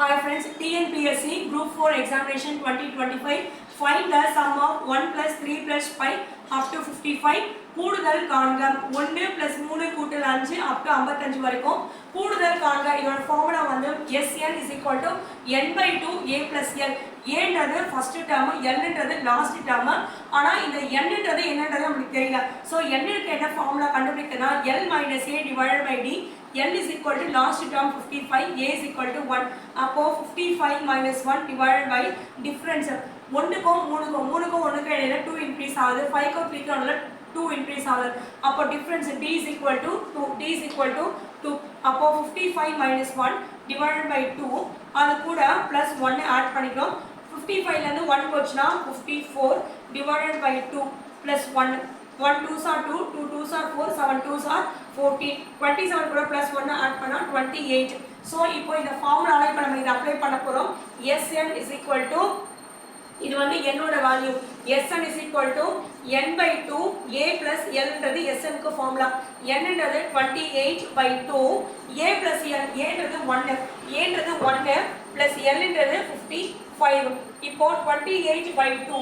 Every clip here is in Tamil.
Hi friends, TNPSC Group 4 Examination 2025 Find the sum of 1 plus 3 plus 5 up to 55 கூடுதல் காண்க ஒன்று ப்ளஸ் மூணு கூட்டல் 5 up to 55 வரைக்கும். கூடுதல் காண்க இதோட ஃபார்முலா வந்து SN is equal to n by 2 a plus L. ஏன்றது ஃபர்ஸ்ட் டேர்ம் எல்ன்றது லாஸ்ட் டேர்ம் ஆனா இந்த என்னன்றது என்னன்றது நம்மளுக்கு தெரியல. ஸோ என்னுக்கு என்ன formula கண்டுபிடிக்கனா L minus A divided by D L is equal to last term fifty five A is equal to one அப்போ fifty five minus one divided by difference ஒன்றுக்கும் மூணுக்கும் மூணுக்கும் ஒன்றுக்கும் இடையில டூ இன்க்ரீஸ் ஆகுது. ஃபைவ்க்கும் த்ரீக்கும் இடையில டூ இன்க்ரீஸ் ஆகுது. அப்போ difference D is equal to two D is equal to two அப்போ fifty five minus one divided by two அது கூட ப்ளஸ் ஒன்று ஆட் பண்ணிக்கிறோம். ஃபிஃப்டி ஃபைவ்லேருந்து ஒன் போச்சுன்னா fifty four divided by two plus one one twos are two two twos are four seven twos are fourteen twenty seven கூட ப்ளஸ் ஒன்று ஆட் பண்ணால் டுவெண்ட்டி எயிட் ஸோ இப்போ இந்த ஃபார்முலாவில் இப்போ நம்ம இதை அப்ளை பண்ண போகிறோம் எஸ்என் இஸ் ஈக்குவல் டு இது வந்து என்னோட value S N is equal to N by two A plus எல்ன்றது எஸ்என்க்கு ஃபார்முலா என்னன்றது twenty eight by two A plus L ஏன்றது ஒன்று ஏன்றது ஒன்று பிளஸ் எல்ன்றது ஃபிஃப்டி ஃபைவ் இப்போ twenty eight by two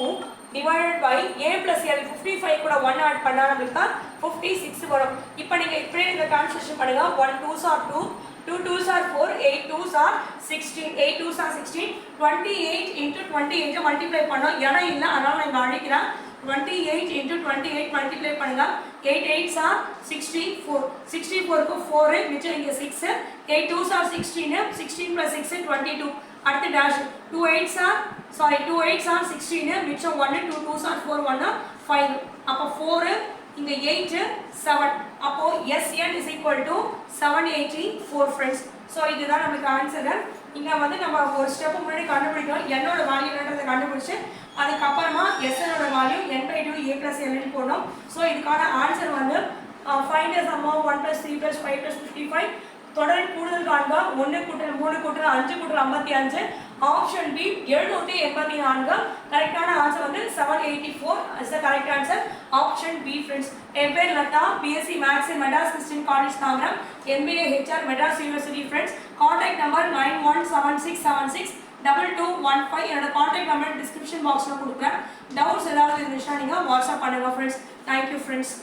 divided by A plus L fifty five கூட ஒன் ஆட் பண்ணால் நம்மளுக்கு ஃபிஃப்டி சிக்ஸ் வரும். இப்போ நீங்கள் இப்படியே இந்த டிரான்ஸ்லேஷன் பண்ணுங்கள் one twos are two two twos are four eight twos are sixteen eight twos are sixteen twenty eight into twenty எயிட்டை multiply பண்ணோம். இடம் இல்லை அதனால் நான் இங்கே அழிக்கிறேன். Twenty eight into twenty eight multiply பண்ணுங்கள் eight eights are sixty four sixty ஃபோருக்கு ஃபோரு மிச்சம் இங்கே six eight twos are sixteen sixteen plus six twenty two அடுத்து dash two eights are sorry two eights are sixteen மிச்சம் ஒன்று டூ டூஸ் ஆர் ஃபோர் ஒன்று ஃபைவ் அப்போ ஃபோரு இங்கே எயிட்டு செவன் அப்போ S N is equal to seven eighty four friends so இதுதான் நம்மளுக்கு ஆன்சரு இங்கே வந்து நம்ம ஒரு ஸ்டெப் முன்னாடி கண்டுபிடிக்கணும் என்னோட வேல்யூ என்னன்றதை கண்டுபிடிச்சு அதுக்கப்புறமா எஸ்எனோட value N by two A plus எல்னு போடணும். ஸோ இதுக்கான ஆன்சர் வந்து ஃபைவ் டேஸ் அம்மா one plus three plus five plus fifty five தொடர் கூடுதல் காண்க ஒன்று கூட்டல் மூணு கூட்டல் அஞ்சு கூட்டல் ஐம்பத்தி அஞ்சு. ஆப்ஷன் பி எழுநூற்றி எண்பத்தி நான்கு. கரெக்டான ஆன்சர் வந்து seven eighty four is the correct answer option B friends என் பேர் Latha. BSc maths Madras Christian college தாமிரம் MBA HR Madras university friends contact number nine one seven six seven six double two one five என்னோட காண்டாக்ட் நம்பர் டிஸ்கிரிப்ஷன் பாக்ஸில் கொடுக்குறேன். டவுட்ஸ் ஏதாவது இருந்துச்சுன்னா நீங்கள் வாட்ஸ்அப் பண்ணுங்கள் ஃப்ரெண்ட்ஸ் தேங்க்யூ ஃப்ரெண்ட்ஸ்